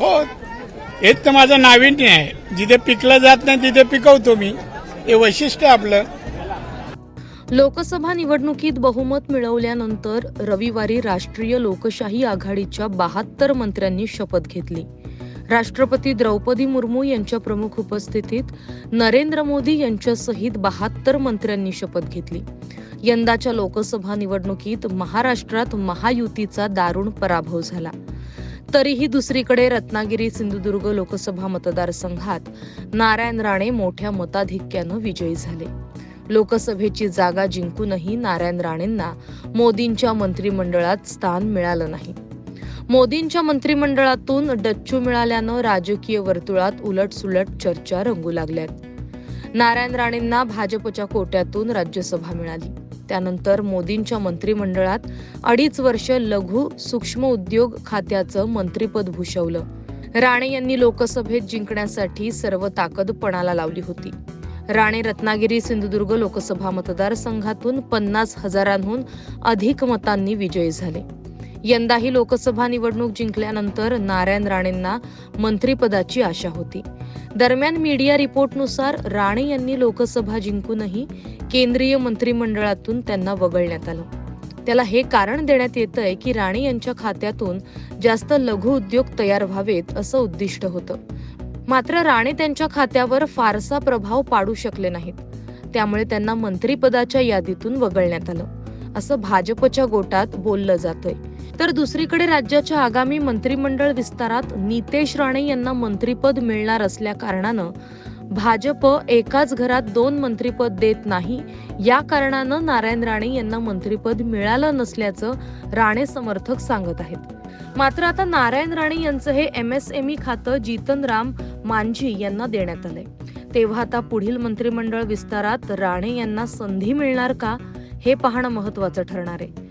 हो हेच तर माझं नाविन्य आहे. जिथे पिकलं जात नाही तिथे पिकवतो मी. हे वैशिष्ट्य आपलं. लोकसभा निवडणुकीत बहुमत मिळवल्यानंतर रविवारी राष्ट्रीय लोकशाही आघाडीच्या बहात्तर मंत्र्यांनी शपथ घेतली. राष्ट्रपती द्रौपदी मुर्मू यांच्या प्रमुख उपस्थितीत नरेंद्र मोदी यांच्यासहित बहात्तर मंत्र्यांनी शपथ घेतली. यंदाच्या लोकसभा निवडणुकीत महाराष्ट्रात महायुतीचा दारुण पराभव झाला. तरीही दुसरीकडे रत्नागिरी सिंधुदुर्ग लोकसभा मतदारसंघात नारायण राणे मोठ्या मताधिक्यानं विजयी झाले. लोकसभेची जागा जिंकूनही नारायण राणेंना मोदींच्या मंत्रिमंडळात स्थान मिळालं नाही. मोदींच्या मंत्रिमंडळातून डच्चू मिळाल्यानं राजकीय वर्तुळात उलटसुलट चर्चा रंगू लागल्यात. नारायण राणेंना भाजपच्या कोट्यातून राज्यसभा मिळाली. त्यानंतर मोदींच्या मंत्रिमंडळात अडीच वर्ष लघु सूक्ष्म उद्योग खात्याचं मंत्रिपद भूषवलं. राणे यांनी लोकसभेत जिंकण्यासाठी सर्व ताकद पणाला लावली होती. राणे रत्नागिरी सिंधुदुर्ग लोकसभा मतदारसंघातून पन्नास हजारांहून अधिक मतांनी विजयी झाले. यंदाही लोकसभा निवडणूक जिंकल्यानंतर नारायण राणेंना मंत्रिपदाची आशा होती. दरम्यान मीडिया रिपोर्टनुसार राणे यांनी लोकसभा जिंकूनही केंद्रीय मंत्रिमंडळातून त्यांना वगळण्यात आलं. त्याला हे कारण देण्यात येतंय की राणे यांच्या खात्यातून जास्त लघु उद्योग तयार व्हावेत असं उद्दिष्ट होतं. मात्र राणे त्यांच्या खात्यावर फारसा प्रभाव पाडू शकले नाहीत. त्यामुळे त्यांना मंत्रिपदाच्या यादीतून वगळण्यात आलं. असं भाजपच्या गोटात बोललं जातंय. तर दुसरीकडे राज्याच्या आगामी मंत्रिमंडळ विस्तारात नितेश राणे यांना मंत्रिपद मिळणार असल्या कारणानं भाजप एकाच घरात दोन मंत्रिपद देत नाही. या कारणानं नारायण राणे यांना मंत्रिपद मिळालं नसल्याचं राणे समर्थक सांगत आहेत. मात्र आता नारायण राणे यांचं हे एम एस एम ई खातं जीतन राम मांझी यांना देण्यात आलंय. तेव्हा आता पुढील मंत्रिमंडळ विस्तारात राणे यांना संधी मिळणार का? हे पाहणं महत्वाचं ठरणार आहे.